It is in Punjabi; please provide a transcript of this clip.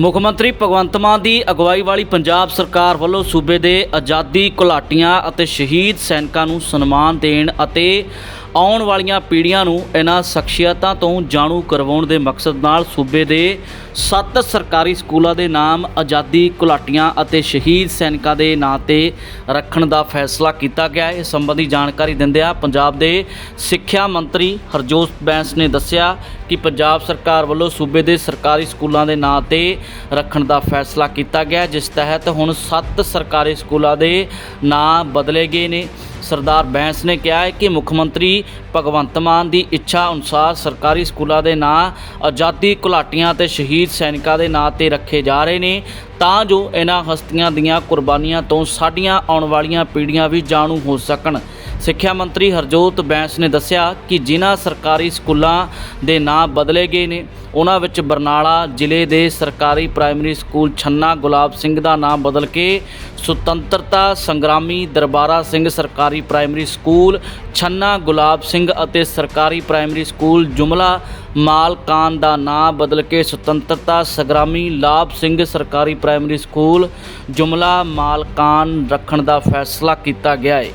ਮੁੱਖ ਮੰਤਰੀ ਭਗਵੰਤ ਮਾਨ ਦੀ ਅਗਵਾਈ ਵਾਲੀ ਪੰਜਾਬ ਸਰਕਾਰ ਵੱਲੋਂ ਸੂਬੇ ਦੇ ਆਜ਼ਾਦੀ ਘੁਲਾਟੀਆਂ ਅਤੇ ਸ਼ਹੀਦ ਸੈਨਿਕਾਂ ਨੂੰ ਸਨਮਾਨ ਦੇਣ ਅਤੇ ਆਉਣ ਵਾਲੀਆਂ ਪੀੜ੍ਹੀਆਂ ਨੂੰ ਇਹਨਾਂ ਸ਼ਖਸੀਅਤਾਂ ਤੋਂ ਜਾਣੂ ਕਰਵਾਉਣ ਦੇ ਮਕਸਦ ਨਾਲ ਸੂਬੇ ਦੇ ਸੱਤ ਸਰਕਾਰੀ ਸਕੂਲਾਂ ਦੇ ਨਾਮ ਆਜ਼ਾਦੀ ਘੁਲਾਟੀਆਂ ਅਤੇ ਸ਼ਹੀਦ ਸੈਨਿਕਾਂ ਦੇ ਨਾਂ ਤੇ ਰੱਖਣ ਦਾ ਫੈਸਲਾ ਕੀਤਾ ਗਿਆ। ਹੈ ਇਸ ਸੰਬੰਧੀ ਜਾਣਕਾਰੀ ਦਿੰਦਿਆਂ ਪੰਜਾਬ ਦੇ ਸਿੱਖਿਆ ਮੰਤਰੀ ਹਰਜੋਤ ਬੈਂਸ ਨੇ ਦੱਸਿਆ ਕਿ ਪੰਜਾਬ ਸਰਕਾਰ ਵੱਲੋਂ ਸੂਬੇ ਦੇ ਸਰਕਾਰੀ ਸਕੂਲਾਂ ਦੇ ਨਾਂ ਤੇ ਰੱਖਣ ਦਾ ਫੈਸਲਾ ਕੀਤਾ ਗਿਆ, ਜਿਸ ਤਹਿਤ ਹੁਣ ਸੱਤ ਸਰਕਾਰੀ ਸਕੂਲਾਂ ਦੇ ਨਾਂ ਬਦਲੇ ਗਏ ਨੇ। ਸਰਦਾਰ ਬੈਂਸ ਨੇ ਕਿਹਾ ਹੈ ਕਿ ਮੁੱਖ ਮੰਤਰੀ ਭਗਵੰਤ ਮਾਨ ਦੀ ਇੱਛਾ ਅਨੁਸਾਰ ਸਰਕਾਰੀ ਸਕੂਲਾਂ ਦੇ ਨਾਂ, ਆਜ਼ਾਦੀ ਘੁਲਾਟੀਆਂ ਤੇ ਸ਼ਹੀਦ ਸੈਨਿਕਾਂ ਦੇ ਨਾਂ ਤੇ ਰੱਖੇ ਜਾ ਰਹੇ ਨੇ। ਤਾਂ ਜੋ ਇਹਨਾਂ ਹਸਤੀਆਂ ਦੀਆਂ ਕੁਰਬਾਨੀਆਂ ਤੋਂ ਸਾਡੀਆਂ ਆਉਣ ਵਾਲੀਆਂ ਪੀੜ੍ਹੀਆਂ ਵੀ ਜਾਣੂ ਹੋ ਸਕਣ। ਸਿੱਖਿਆ ਮੰਤਰੀ ਹਰਜੋਤ ਬੈਂਸ ਨੇ ਦੱਸਿਆ ਕਿ ਜਿਨ੍ਹਾਂ ਸਰਕਾਰੀ ਸਕੂਲਾਂ ਦੇ ਨਾਂ ਬਦਲੇ ਗਏ ਨੇ, ਉਹਨਾਂ ਵਿੱਚ ਬਰਨਾਲਾ ਜ਼ਿਲ੍ਹੇ ਦੇ ਸਰਕਾਰੀ ਪ੍ਰਾਇਮਰੀ ਸਕੂਲ ਛੰਨਾ ਗੁਲਾਬ ਸਿੰਘ ਦਾ ਨਾਮ ਬਦਲ ਕੇ ਸੁਤੰਤਰਤਾ ਸੰਗਰਾਮੀ ਦਰਬਾਰਾ ਸਿੰਘ ਸਰਕਾਰੀ ਪ੍ਰਾਇਮਰੀ ਸਕੂਲ, ਛੰਨਾ ਗੁਲਾਬ ਸਿੰਘ ਅਤੇ ਸਰਕਾਰੀ ਪ੍ਰਾਇਮਰੀ ਸਕੂਲ ਜੁਮਲਾ ਮਾਲਕਾਨ ਦਾ ਨਾਮ ਬਦਲ ਕੇ ਸੁਤੰਤਰਤਾ ਸੰਗਰਾਮੀ ਲਾਭ ਸਿੰਘ ਸਰਕਾਰੀ ਪ੍ਰਾਇਮਰੀ ਸਕੂਲ ਜੁਮਲਾ ਮਾਲਕਾਨ ਰੱਖਣ ਦਾ ਫੈਸਲਾ ਕੀਤਾ ਗਿਆ ਹੈ